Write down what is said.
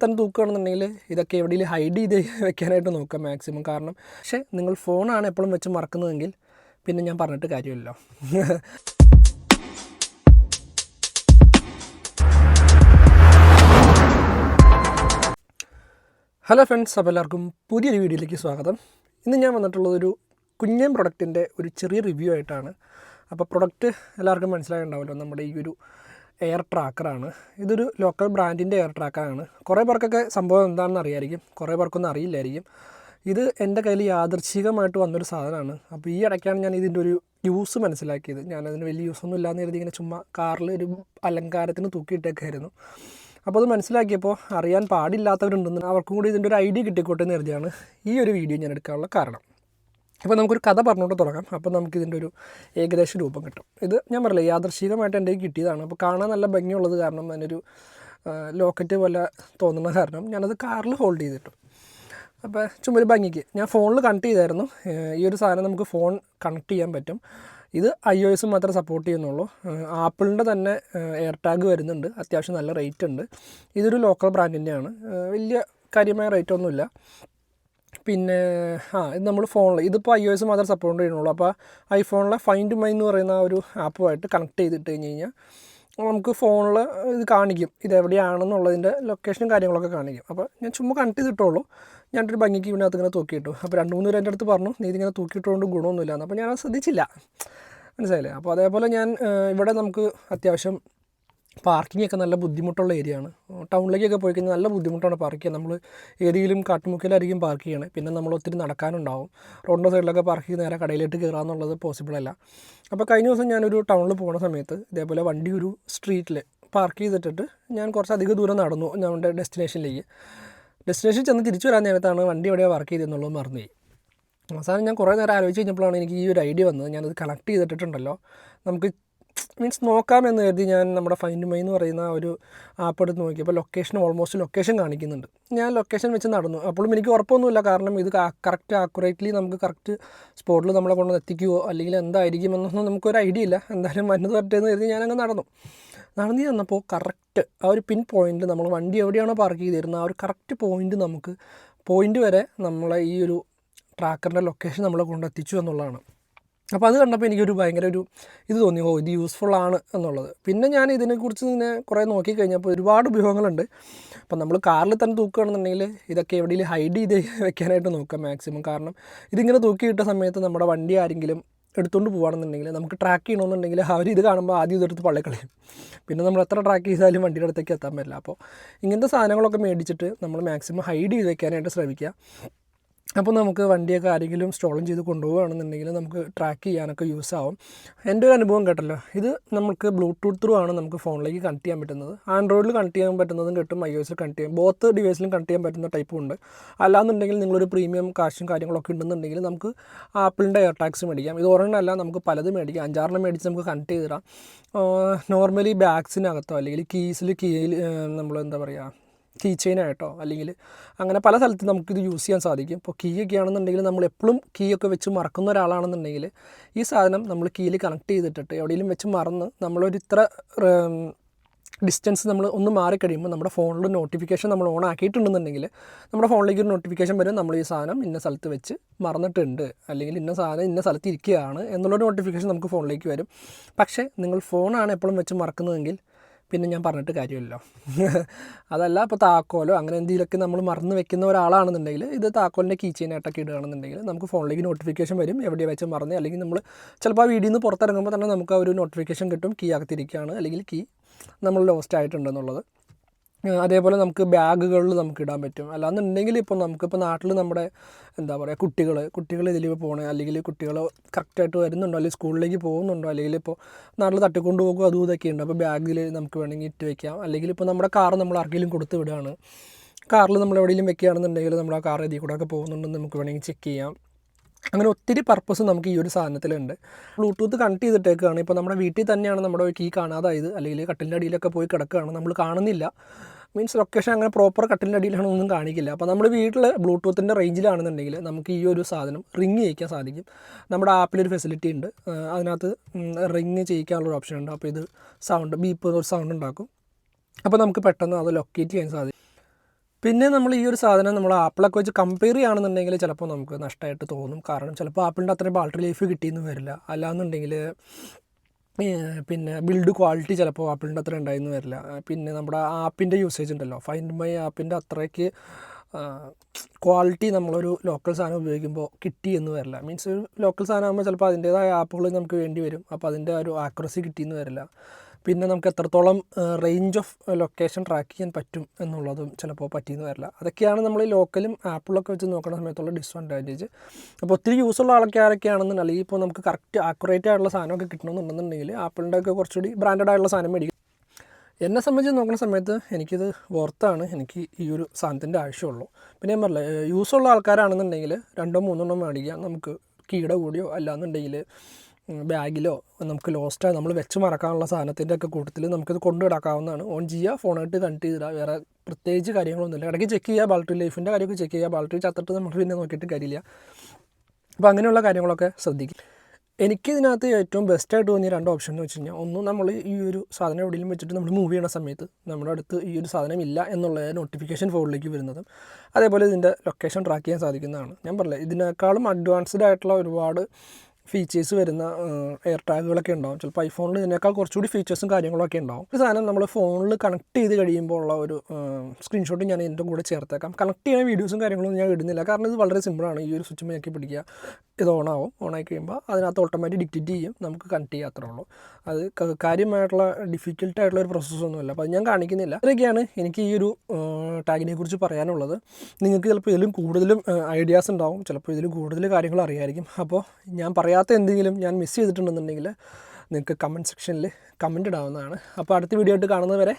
തന്നെ തൂക്കുകയാണെന്നുണ്ടെങ്കിൽ ഇതൊക്കെ എവിടെയെങ്കിലും ഹൈഡ് ചെയ്ത് വെക്കാനായിട്ട് നോക്കാം മാക്സിമം കാരണം പക്ഷേ നിങ്ങൾ ഫോണാണ് എപ്പോഴും വെച്ച് മറക്കുന്നതെങ്കിൽ പിന്നെ ഞാൻ പറഞ്ഞിട്ട് കാര്യമില്ലല്ലോ ഹലോ ഫ്രണ്ട്സ് അപ്പോൾ എല്ലാവർക്കും പുതിയൊരു വീഡിയോയിലേക്ക് സ്വാഗതം. ഇന്ന് ഞാൻ വന്നിട്ടുള്ളത് ഒരു കുഞ്ഞൻ പ്രൊഡക്റ്റിന്റെ ഒരു ചെറിയ റിവ്യൂ ആയിട്ടാണ്. അപ്പോൾ പ്രൊഡക്റ്റ് എല്ലാവർക്കും മനസ്സിലായിട്ടുണ്ടാവുമല്ലോ നമ്മുടെ ഈ ഒരു എയർ ട്രാക്കറാണ് ഇതൊരു ലോക്കൽ ബ്രാൻഡിന്റെ എയർ ട്രാക്കറാണ് കുറേ പേർക്കൊക്കെ സംഭവം എന്താണെന്ന് അറിയായിരിക്കും. കുറേ പേർക്കൊന്നും അറിയില്ലായിരിക്കും. ഇത് എന്റെ കയ്യിൽ യാദർശികമായിട്ട് വന്നൊരു സാധനമാണ്. അപ്പോൾ ഈ ഇടയ്ക്കാണ് ഞാൻ ഇതിന്റെ ഒരു യൂസ് മനസ്സിലാക്കിയത്. ഞാൻ ഞാനതിന് വലിയ യൂസൊന്നും ഇല്ലാന്ന് കരുതി ഇങ്ങനെ ചുമ്മാ കാറിൽ ഒരു അലങ്കാരത്തിന് തൂക്കിയിട്ടേക്കായിരുന്നു. അപ്പോൾ അത് മനസ്സിലാക്കിയപ്പോൾ അറിയാൻ പാടില്ലാത്തവരുണ്ടെന്ന് അവർക്കും കൂടി ഇതിന്റെ ഒരു ഐഡിയ കിട്ടിക്കോട്ടെ എന്ന് കരുതിയാണ് ഈ ഒരു വീഡിയോ ഞാൻ എടുക്കാനുള്ള കാരണം. അപ്പോൾ നമുക്കൊരു കഥ പറഞ്ഞുകൊണ്ട് തുടങ്ങാം. അപ്പോൾ നമുക്ക് ഇതിന്റെ ഒരു ഏകദേശ രൂപം കിട്ടും. ഇത് ഞാൻ പറയില്ല യാദർശികമായിട്ട് എന്റെ കിട്ടിയതാണ്. അപ്പോൾ കാണാൻ നല്ല ഭംഗിയുള്ളത് കാരണം അതിനൊരു ലോക്കറ്റ് പോലെ തോന്നുന്ന കാരണം ഞാനത് കാറിൽ ഹോൾഡ് ചെയ്തിട്ടു. അപ്പോൾ ചുമ്മാ ഒരു ഭംഗിക്ക്. ഞാൻ ഫോണിൽ കണക്ട് ചെയ്തായിരുന്നു. ഈ ഒരു സാധനം നമുക്ക് ഫോൺ കണക്ട് ചെയ്യാൻ പറ്റും. ഇത് ഐ ഒ എസ് മാത്രമേ സപ്പോർട്ട് ചെയ്യുന്നുള്ളൂ. ആപ്പിളിന്റെ തന്നെ എയർ ടാഗ് വരുന്നുണ്ട്. അത്യാവശ്യം നല്ല റേറ്റ് ഉണ്ട്. ഇതൊരു ലോക്കൽ ബ്രാൻഡിന്റെയാണ്. വലിയ കാര്യമായ റേറ്റ് ഒന്നുമില്ല. പിന്നെ ആ ഇത് നമ്മൾ ഫോണിൽ ഇതിപ്പോൾ ഐ ഒ എസ് മാത്രമേ സപ്പോർട്ട് ചെയ്യുന്നുള്ളൂ അപ്പോൾ ഐഫോണിലെ ഫൈൻഡ് മൈ എന്ന് പറയുന്ന ഒരു ആപ്പുമായിട്ട് കണക്ട് ചെയ്തിട്ട് കഴിഞ്ഞ് കഴിഞ്ഞാൽ നമുക്ക് ഫോണിൽ ഇത് കാണിക്കും. ഇത് എവിടെയാണെന്നുള്ളതിന്റെ ലൊക്കേഷനും കാര്യങ്ങളൊക്കെ കാണിക്കും. അപ്പോൾ ഞാൻ ചുമ്മാ കണക്ട് ചെയ്തിട്ടുള്ളൂ ഞാനൊരു ഭംഗിക്ക് ഇതിനകത്ത് ഇങ്ങനെ തൂക്കിയിട്ടു. അപ്പോൾ രണ്ട് മൂന്ന് പേര് എന്റെ അടുത്ത് പറഞ്ഞു നീ ഇതിങ്ങനെ തൂക്കിയിട്ടുകൊണ്ട് ഗുണമൊന്നുമില്ല അപ്പോൾ ഞാൻ ശ്രദ്ധിച്ചില്ല. മനസ്സിലായില്ലേ? അപ്പോൾ അതേപോലെ ഞാൻ ഇവിടെ നമുക്ക് അത്യാവശ്യം പാർക്കിംഗ് ഒക്കെ നല്ല ബുദ്ധിമുട്ടുള്ള ഏരിയ ആണ്. ടൗണിലേക്കൊക്കെ പോയി കഴിഞ്ഞാൽ നല്ല ബുദ്ധിമുട്ടാണ് പാർക്ക് ചെയ്യാൻ. നമ്മൾ ഏതെങ്കിലും കാട്ടുമുക്കിലായിരിക്കും പാർക്ക് ചെയ്യണേ. പിന്നെ നമ്മൾ ഒത്തിരി നടക്കാനുണ്ടാവും. റോഡിന്റെ സൈഡിലൊക്കെ പാർക്ക് ചെയ്ത് നേരെ കടയിലേക്ക് കയറാമെന്നുള്ളത് പോസിബിൾ അല്ല. അപ്പോൾ കഴിഞ്ഞ ദിവസം ഞാനൊരു ടൗണിൽ പോകുന്ന സമയത്ത് ഇതേപോലെ വണ്ടി ഒരു സ്ട്രീറ്റിൽ പാർക്ക് ചെയ്തിട്ടിട്ട് ഞാൻ കുറച്ച് അധികം ദൂരം നടന്നു. ഞങ്ങളുടെ ഡെസ്റ്റിനേഷനിലേക്ക് ഡെസ്റ്റിനേഷൻ ചെന്ന് തിരിച്ചു വരാൻ നേരത്താണ് വണ്ടി എവിടെയാണ് വർക്ക് ചെയ്തെന്നുള്ളത് മറന്നുപോയി. അവസാനം ഞാൻ കുറേ നേരം ആലോചിച്ച് കഴിഞ്ഞപ്പോഴാണ് എനിക്ക് ഈ ഒരു ഐഡിയ വന്നത്. ഞാനത് കണക്ട് ചെയ്തിട്ടുണ്ടല്ലോ നമുക്ക് മീൻസ് നോക്കാമെന്ന് കരുതി ഞാൻ നമ്മുടെ ഫൈൻഡ് മൈ എന്ന് പറയുന്ന ഒരു ആപ്പ് എടുത്ത് നോക്കിയപ്പോൾ ലൊക്കേഷൻ ഓൾമോസ്റ്റ് ലൊക്കേഷൻ കാണിക്കുന്നുണ്ട്. ഞാൻ ലൊക്കേഷൻ വെച്ച് നടന്നു. അപ്പോഴും എനിക്ക് ഉറപ്പൊന്നുമില്ല. കാരണം ഇത് കറക്റ്റ് ആക്കുറേറ്റ്ലി നമുക്ക് കറക്റ്റ് സ്പോട്ടിൽ നമ്മളെ കൊണ്ട് എത്തിക്കുമോ അല്ലെങ്കിൽ എന്തായിരിക്കും എന്നൊന്നും നമുക്കൊരു ഐഡിയ ഇല്ല. എന്തായാലും വന്നത് പറ്റേന്ന് കരുതി ഞാനങ്ങ് നടന്നു. നടന്നു ചെന്നപ്പോൾ കറക്റ്റ് ആ ഒരു പിൻ പോയിന്റ് നമ്മൾ വണ്ടി എവിടെയാണോ പാർക്ക് ചെയ്തിരുന്നത് ആ ഒരു കറക്റ്റ് പോയിന്റ് നമുക്ക് പോയിന്റ് വരെ നമ്മളെ ഈ ഒരു ട്രാക്കറിന്റെ ലൊക്കേഷൻ നമ്മളെ കൊണ്ടെത്തിച്ചു എന്നുള്ളതാണ്. അപ്പോൾ അത് കണ്ടപ്പോൾ എനിക്കൊരു ഭയങ്കര ഒരു ഇത് തോന്നി. ഓ ഇത് യൂസ്ഫുൾ ആണ് എന്നുള്ളത്. പിന്നെ ഞാൻ ഇതിനെക്കുറിച്ച് ഇങ്ങനെ കുറേ നോക്കിക്കഴിഞ്ഞപ്പോൾ ഒരുപാട് ഉപയോഗങ്ങളുണ്ട്. അപ്പോൾ നമ്മൾ കാറിൽ തന്നെ തൂക്കുകയാണെന്നുണ്ടെങ്കിൽ ഇതൊക്കെ എവിടെയെങ്കിലും ഹൈഡ് ചെയ്ത് വെക്കാനായിട്ട് നോക്കാം മാക്സിമം കാരണം ഇതിങ്ങനെ തൂക്കിയിട്ട സമയത്ത് നമ്മുടെ വണ്ടി ആരെങ്കിലും എടുത്തുകൊണ്ട് പോകുകയാണെന്നുണ്ടെങ്കിൽ നമുക്ക് ട്രാക്ക് ചെയ്യണമെന്നുണ്ടെങ്കിൽ അവർ ഇത് കാണുമ്പോൾ ആദ്യം ഇതെടുത്ത് പള്ളിക്കളയും. പിന്നെ നമ്മൾ എത്ര ട്രാക്ക് ചെയ്താലും വണ്ടിയുടെ അടുത്തേക്ക് എത്താൻ പറ്റില്ല. അപ്പോൾ ഇങ്ങനത്തെ സാധനങ്ങളൊക്കെ മേടിച്ചിട്ട് നമ്മൾ മാക്സിമം ഹൈഡ് ചെയ്ത് വെക്കാനായിട്ട് ശ്രമിക്കുക. അപ്പോൾ നമുക്ക് വണ്ടിയൊക്കെ ആരെങ്കിലും സ്റ്റോളും ചെയ്ത് കൊണ്ടുപോവുകയാണെന്നുണ്ടെങ്കിൽ നമുക്ക് ട്രാക്ക് ചെയ്യാനൊക്കെ യൂസ് ആവും. എന്റെ ഒരു അനുഭവം കേട്ടല്ലോ. ഇത് നമുക്ക് ബ്ലൂടൂത്ത് ത്രൂ ആണ് നമുക്ക് ഫോണിലേക്ക് കണക്ട് ചെയ്യാൻ പറ്റുന്നത്. ആൻഡ്രോയിഡിൽ കണക്ട് ചെയ്യാൻ പറ്റുന്നതും കിട്ടും ഐ ഒസിൽ കണക്ട് ചെയ്യാം. ബോത്ത് ഡിവൈസിലും കണക്ട് ചെയ്യാൻ പറ്റുന്ന ടൈപ്പും ഉണ്ട്. അല്ലാന്നുണ്ടെങ്കിൽ നിങ്ങളൊരു പ്രീമിയം കാശും കാര്യങ്ങളൊക്കെ ഉണ്ടെന്നുണ്ടെങ്കിൽ നമുക്ക് ആപ്പിളിന്റെ എയർ ടാക്സ് മേടിക്കാം. ഇത് ഒരെണ്ണമല്ല നമുക്ക് പലതും മേടിക്കാം. അഞ്ചാറെണ്ണം മേടിച്ച് നമുക്ക് കണക്ട് ചെയ്തിടാം നോർമലി ബാഗ്സിനകത്തോ അല്ലെങ്കിൽ കീസിൽ കീയിൽ നമ്മൾ എന്താ പറയുക കീ ചെയിനായിട്ടോ അല്ലെങ്കിൽ അങ്ങനെ പല സ്ഥലത്തും നമുക്കിത് യൂസ് ചെയ്യാൻ സാധിക്കും. ഇപ്പോൾ കീ ഒക്കെ ആണെന്നുണ്ടെങ്കിൽ നമ്മൾ എപ്പോഴും കീ ഒക്കെ വെച്ച് മറക്കുന്ന ഒരാളാണെന്നുണ്ടെങ്കിൽ ഈ സാധനം നമ്മൾ കീയിൽ കണക്ട് ചെയ്തിട്ടിട്ട് എവിടെയെങ്കിലും വെച്ച് മറന്ന് നമ്മളൊരു ഇത്ര ഡിസ്റ്റൻസ് നമ്മൾ ഒന്ന് മാറിക്കഴിയുമ്പോൾ നമ്മുടെ ഫോണിൽ നോട്ടിഫിക്കേഷൻ നമ്മൾ ഓൺ ആക്കിയിട്ടുണ്ടെന്നുണ്ടെങ്കിൽ നമ്മുടെ ഫോണിലേക്ക് ഒരു നോട്ടിഫിക്കേഷൻ വരും. നമ്മൾ ഈ സാധനം ഇന്ന സ്ഥലത്ത് വെച്ച് മറന്നിട്ടുണ്ട്. അല്ലെങ്കിൽ ഇന്ന സാധനം ഇന്ന സ്ഥലത്ത് ഇരിക്കുകയാണ് എന്നുള്ളൊരു നോട്ടിഫിക്കേഷൻ നമുക്ക് ഫോണിലേക്ക് വരും. പക്ഷേ നിങ്ങൾ ഫോണാണ് എപ്പോഴും വെച്ച് മറക്കുന്നതെങ്കിൽ പിന്നെ ഞാൻ പറഞ്ഞിട്ട് കാര്യമില്ലല്ലോ. അതല്ല ഇപ്പോൾ താക്കോലോ അങ്ങനെ എന്തെങ്കിലുമൊക്കെ നമ്മൾ മറന്നു വെക്കുന്ന ഒരാളാണെന്നുണ്ടെങ്കിൽ ഇത് താക്കോലിന്റെ കീ ചെയിനായിട്ടൊക്കെ ഇടുകയാണെന്നുണ്ടെങ്കിൽ നമുക്ക് ഫോണിലേക്ക് നോട്ടിഫിക്കേഷൻ വരും. എവിടെ വെച്ച് മറന്ന് അല്ലെങ്കിൽ നമ്മൾ ചിലപ്പോൾ ആ വീഡിയോ നിന്ന് പുറത്തിറങ്ങുമ്പോൾ തന്നെ നമുക്ക് ആ ഒരു നോട്ടിഫിക്കേഷൻ കിട്ടും. കീ അകത്തിരിക്കുകയാണ് അല്ലെങ്കിൽ കീ നമ്മൾ ലോസ്റ്റ് ആയിട്ടുണ്ടെന്നുള്ളത്. അതേപോലെ നമുക്ക് ബാഗുകളിൽ നമുക്ക് ഇടാൻ പറ്റും. അല്ലാന്നുണ്ടെങ്കിൽ ഇപ്പോൾ നമുക്കിപ്പോൾ നാട്ടിൽ നമ്മുടെ എന്താ പറയുക കുട്ടികൾ കുട്ടികൾ ഇതിൽ പോകണേ അല്ലെങ്കിൽ കുട്ടികൾ കറക്റ്റായിട്ട് വരുന്നുണ്ടോ അല്ലെങ്കിൽ സ്കൂളിലേക്ക് പോകുന്നുണ്ടോ അല്ലെങ്കിൽ ഇപ്പോൾ നാട്ടിൽ തട്ടിക്കൊണ്ട് പോകും അതും ഇതൊക്കെ ഉണ്ട്. അപ്പോൾ ബാഗിൽ നമുക്ക് വേണമെങ്കിൽ ഇട്ട് വയ്ക്കാം അല്ലെങ്കിൽ ഇപ്പോൾ നമ്മുടെ കാർ നമ്മൾ ആർക്കെങ്കിലും കൊടുത്ത് വിടുകയാണ് കാറിൽ നമ്മൾ എവിടെയെങ്കിലും വെക്കുകയാണെന്നുണ്ടെങ്കിൽ നമ്മൾ ആ കാർ ഇതിൽ കൂടെ ഒക്കെ പോകുന്നുണ്ടെന്ന് നമുക്ക് വേണമെങ്കിൽ ചെക്ക് ചെയ്യാം. അങ്ങനെ ഒത്തിരി പർപ്പസ് നമുക്ക് ഈ ഒരു സാധനത്തിലുണ്ട്. Bluetooth connect ചെയ്തിട്ടേക്കാണ്. ഇപ്പോൾ നമ്മുടെ വീട്ടിൽ തന്നെയാണ് നമ്മുടെ കീ കാണാതായത്. അല്ലെങ്കിൽ കട്ടിലിന്റെ അടിയിലൊക്കെ പോയി കിടക്കുകയാണ്. നമ്മൾ കാണുന്നില്ല. മീൻസ് ലൊക്കേഷൻ അങ്ങനെ പ്രോപ്പർ കട്ടിലിന്റെ അടിയിലാണ് ഒന്നും കാണിക്കില്ല. അപ്പോൾ നമ്മൾ വീട്ടിൽ ബ്ലൂടൂത്തിന്റെ റേഞ്ചിലാണെന്നുണ്ടെങ്കിൽ നമുക്ക് ഈ ഒരു സാധനം റിങ് ചെയ്യിക്കാൻ സാധിക്കും. നമ്മുടെ ആപ്പിലൊരു ഫെസിലിറ്റി ഉണ്ട്. അതിനകത്ത് റിങ് ചെയ്യിക്കാനുള്ളൊരു ഓപ്ഷൻ ഉണ്ട്. അപ്പോൾ ഇത് സൗണ്ട് ബീപ്പ് ഒരു സൗണ്ട് ഉണ്ടാക്കും. അപ്പോൾ നമുക്ക് പെട്ടെന്ന് അത് ലൊക്കേറ്റ് ചെയ്യാൻ സാധിക്കും. പിന്നെ നമ്മൾ ഈ ഒരു സാധനം നമ്മൾ ആപ്പിളൊക്കെ വെച്ച് കമ്പയർ ചെയ്യുകയാണെന്നുണ്ടെങ്കിൽ ചിലപ്പോൾ നമുക്ക് നഷ്ടമായിട്ട് തോന്നും. കാരണം ചിലപ്പോൾ ആപ്പിളിന്റെ അത്രയും ബാറ്ററി ലൈഫ് കിട്ടിയെന്ന് വരില്ല. അല്ലാന്നുണ്ടെങ്കിൽ പിന്നെ ബിൽഡ് ക്വാളിറ്റി ചിലപ്പോൾ ആപ്പിളിന്റെ അത്ര ഉണ്ടായിരുന്നു വരില്ല. പിന്നെ നമ്മുടെ ആപ്പിന്റെ യൂസേജ് ഉണ്ടല്ലോ. ഫൈൻഡ് മൈ ആപ്പിന്റെ അത്രയ്ക്ക് ക്വാളിറ്റി നമ്മളൊരു ലോക്കൽ സാധനം ഉപയോഗിക്കുമ്പോൾ കിട്ടി എന്ന് വരില്ല. മീൻസ് ഒരു ലോക്കൽ സാധനം ആകുമ്പോൾ ചിലപ്പോൾ അതിന്റേതായ ആപ്പുകൾ നമുക്ക് വേണ്ടി വരും. അപ്പോൾ അതിന്റെ ഒരു ആക്യുറസി കിട്ടിയെന്ന് വരില്ല. പിന്നെ നമുക്ക് എത്രത്തോളം റേഞ്ച് ഓഫ് ലൊക്കേഷൻ ട്രാക്ക് ചെയ്യാൻ പറ്റും എന്നുള്ളതും ചിലപ്പോൾ പറ്റിയെന്ന് വരില്ല. അതൊക്കെയാണ് നമ്മൾ ലോക്കലും ആപ്പിളൊക്കെ വെച്ച് നോക്കുന്ന സമയത്തുള്ള ഡിസ്അഡ്വാന്റേജ് അപ്പോൾ ഒത്തിരി യൂസുള്ള ആളൊക്കെ ആരൊക്കെയാണെന്നുണ്ടെങ്കിൽ അല്ലെങ്കിൽ ഇപ്പോൾ നമുക്ക് കറക്റ്റ് ആക്യുറേറ്റ് ആയിട്ടുള്ള സാധനമൊക്കെ കിട്ടണമെന്നുണ്ടെന്നുണ്ടെങ്കിൽ ആപ്പിളിന്റെ ഒക്കെ കുറച്ചുകൂടി ബ്രാൻഡഡ് ആയിട്ടുള്ള സാധനം മേടിക്കും. എന്നെ സംബന്ധിച്ച് നോക്കുന്ന സമയത്ത് എനിക്കിത് വർത്താണ് എനിക്ക് ഈ ഒരു സാധനത്തിന്റെ ആവശ്യമുള്ളൂ. പിന്നെ ഞാൻ പറഞ്ഞില്ല ഉള്ള ആൾക്കാരാണെന്നുണ്ടെങ്കിൽ രണ്ടോ മൂന്നെണ്ണം മേടിക്കാം. നമുക്ക് കീട കൂടിയോ അല്ലാന്നുണ്ടെങ്കിൽ ബാഗിലോ നമുക്ക് ലോസ്റ്റായി നമ്മൾ വെച്ച് മറക്കാനുള്ള സാധനത്തിന്റെ ഒക്കെ കൂട്ടത്തിൽ നമുക്കിത് കൊണ്ടു കിടക്കാവുന്നതാണ് ഓൺ ചെയ്യുക ഫോണായിട്ട് കണക്ട് ചെയ്തിടുക വേറെ പ്രത്യേകിച്ച് കാര്യങ്ങളൊന്നുമില്ല. ഇടയ്ക്ക് ചെക്ക് ചെയ്യുക ബാൾട്ടറി ലൈഫിന്റെ കാര്യമൊക്കെ ചെക്ക് ചെയ്യുക ബാൾട്ടറി ചത്തിട്ട് നമ്മൾ പിന്നെ നോക്കിയിട്ട് കാര്യമില്ല. അപ്പോൾ അങ്ങനെയുള്ള കാര്യങ്ങളൊക്കെ ശ്രദ്ധിക്കും. എനിക്ക് ഇതിനകത്ത് ഏറ്റവും ബെസ്റ്റായിട്ട് തോന്നിയ രണ്ട് ഓപ്ഷൻ എന്ന് വെച്ച് കഴിഞ്ഞാൽ ഒന്ന് നമ്മൾ ഈ ഒരു സാധനം എവിടെയും വെച്ചിട്ട് നമ്മൾ മൂവ് ചെയ്യുന്ന സമയത്ത് നമ്മുടെ അടുത്ത് ഈ ഒരു സാധനം ഇല്ല എന്നുള്ള നോട്ടിഫിക്കേഷൻ ഫോണിലേക്ക് വരുന്നതും. അതേപോലെ ഇതിന്റെ ലൊക്കേഷൻ ട്രാക്ക് ചെയ്യാൻ സാധിക്കുന്നതാണ്. ഞാൻ പറഞ്ഞില്ല ഇതിനേക്കാളും അഡ്വാൻസ്ഡ് ആയിട്ടുള്ള ഒരുപാട് ഫീച്ചേഴ്സ് വരുന്ന എയർ ടാഗുകളൊക്കെ ഉണ്ടാവും. ചിലപ്പോൾ ഐഫോണിൽ ഇതിനേക്കാൾ കുറച്ചുകൂടി ഫീച്ചേഴ്സും കാര്യങ്ങളൊക്കെ ഉണ്ടാവും. ഈ സാധനം നമ്മൾ ഫോണിൽ കണക്ട് ചെയ്ത് കഴിയുമ്പോൾ ഉള്ള ഒരു സ്ക്രീൻഷോട്ട് ഞാൻ ഇതിന്റെ കൂടെ ചേർത്തേക്കാം. കണക്ട് ചെയ്യുന്ന വീഡിയോസും കാര്യങ്ങളൊന്നും ഞാൻ ഇടുന്നില്ല. കാരണം ഇത് വളരെ സിമ്പിളാണ് ഈ ഒരു സ്വിച്ച് മേക്കി പിടിക്കുക ഇത് ഓണാവും ഓണായി കഴിയുമ്പോൾ അതിനകത്ത് ഓട്ടോമാറ്റിക് ഡിക്റ്റേറ്റ് ചെയ്യും. നമുക്ക് കണക്ട് അത്രേ ഉള്ളൂ. അത് കാര്യമായിട്ടുള്ള ഡിഫിക്കൽട്ട് ആയിട്ടുള്ള ഒരു പ്രോസസ്സൊന്നുമില്ല അപ്പോൾ അത് ഞാൻ കാണിക്കുന്നില്ല. ഇത്രയൊക്കെയാണ് എനിക്ക് ഈ ഒരു ടാഗിനെ കുറിച്ച് പറയാനുള്ളത്. നിങ്ങൾക്ക് ചിലപ്പോൾ ഇതിലും കൂടുതലും ഐഡിയാസ് ഉണ്ടാവും. ചിലപ്പോൾ ഇതിലും കൂടുതൽ കാര്യങ്ങൾ അറിയായിരിക്കും. അപ്പോൾ ഞാൻ പറയാത്ത എന്തെങ്കിലും ഞാൻ മിസ് ചെയ്തിട്ടുണ്ടെന്നുണ്ടെങ്കിൽ നിങ്ങൾക്ക് കമന്റ് സെക്ഷനിൽ കമന്റ് ഇടാവുന്നതാണ്. അപ്പോൾ അടുത്ത വീഡിയോ ആയിട്ട് കാണുന്നത് വരെ